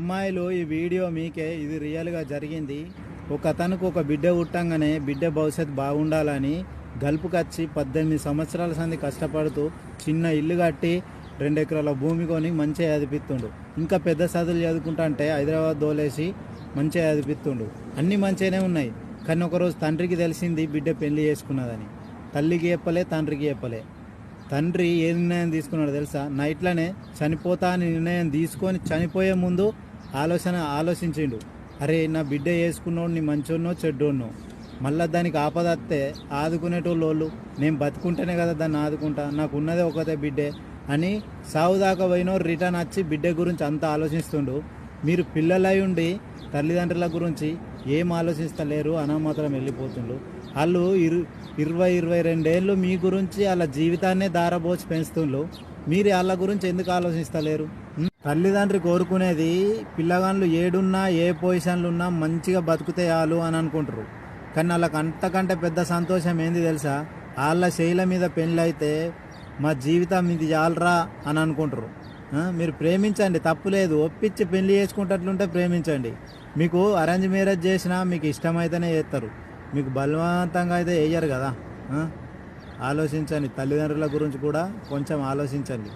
అమ్మాయిలు ఈ వీడియో మీకే ఇది రియల్గా జరిగింది. ఒక అతనికి ఒక బిడ్డ పుట్టంగానే బిడ్డ భవిష్యత్తు బాగుండాలని గల్పుకొచ్చి పద్దెనిమిది సంవత్సరాల సంది కష్టపడుతూ చిన్న ఇల్లు కట్టి రెండు ఎకరాల భూమి కొని మంచిగా చదివిస్తుండు. ఇంకా పెద్ద చదువులు చదువుకుంటా అంటే హైదరాబాద్ దోలేసి మంచిగా చదివిస్తుండు. అన్నీ మంచిగానే ఉన్నాయి. కానీ ఒకరోజు తండ్రికి తెలిసింది బిడ్డ పెళ్ళి చేసుకున్నదని. తల్లికి చెప్పలే తండ్రికి చెప్పలే. తండ్రి ఏ నిర్ణయం తీసుకున్నాడో తెలుసా? నైట్లోనే చనిపోతా అని నిర్ణయం తీసుకొని చనిపోయే ముందు ఆలోచన ఆలోచించిండు. అరే నా బిడ్డ వేసుకున్నోడిని మంచోన్నో చెడ్డోన్నో? మళ్ళీ దానికి ఆపదత్తే ఆదుకునేటోళ్ళు నేను బతుకుంటేనే కదా దాన్ని ఆదుకుంటా నాకు ఉన్నదే ఒకతే బిడ్డే అని సావు దాకా పోయినో రిటర్న్ వచ్చి బిడ్డ గురించి అంతా ఆలోచిస్తుండు. మీరు పిల్లలై ఉండి తల్లిదండ్రుల గురించి ఏం ఆలోచిస్తలేరు అనామతరం వెళ్ళిపోతుండు. వాళ్ళు ఇరు ఇరవై ఇరవై రెండేళ్ళు మీ గురించి వాళ్ళ జీవితాన్నే దారబోచి పెంచుతుండ్రు. మీరు వాళ్ళ గురించి ఎందుకు ఆలోచిస్తలేరు? తల్లిదండ్రి కోరుకునేది పిల్లగాళ్ళు ఏడున్నా ఏ పొజిషన్లు ఉన్నా మంచిగా బతుకుతే చాలు అని అనుకుంటారు కానీ వాళ్ళకి అంతకంటే పెద్ద సంతోషం ఏంది తెలుసా? వాళ్ళ శైల మీద పెళ్ళైతే మా జీవితం ఇది చాలరా అని అనుకుంటారు మీరు ప్రేమించండి తప్పులేదు ఒప్పించి పెళ్ళి చేసుకుంటట్లుంటే ప్రేమించండి. మీకు అరేంజ్ మ్యారేజ్ చేసినా మీకు ఇష్టమైతేనే చేస్తారు. మీకు బలవంతంగా అయితే వేయరు కదా. ఆలోచించండి. తల్లిదండ్రుల గురించి కూడా కొంచెం ఆలోచించండి.